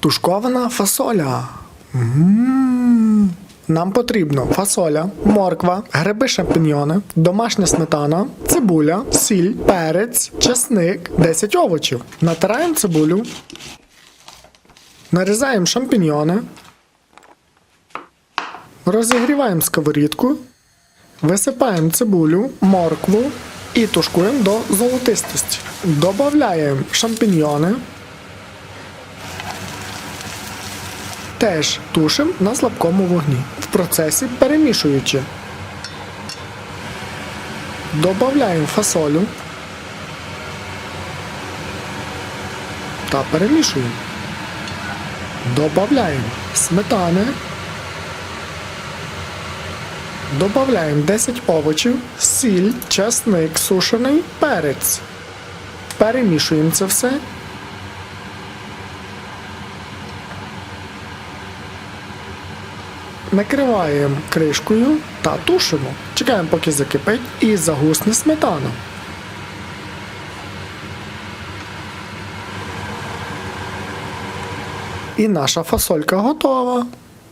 Тушкована фасоля. М. Нам потрібно фасоля, морква, гриби шампіньйони, домашня сметана, цибуля, сіль, перець, чесник, 10 овочів. Натираємо цибулю. Нарізаємо шампіньйони. Розігріваємо сковорідку. Висипаємо цибулю, моркву і тушкуємо до золотистості. Добавляємо шампіньйони. Теж тушимо на слабкому вогні, в процесі перемішуючи. Добавляємо фасолю та перемішуємо. Добавляємо сметани. Добавляємо 10 овочів, сіль, чесник сушений, перець. Перемішуємо це все. Накриваємо кришкою та тушимо. Чекаємо, поки закипить і загусне сметана. І наша фасолька готова.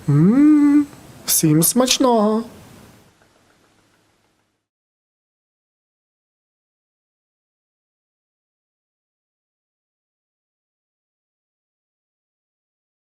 Мм, всім смачного!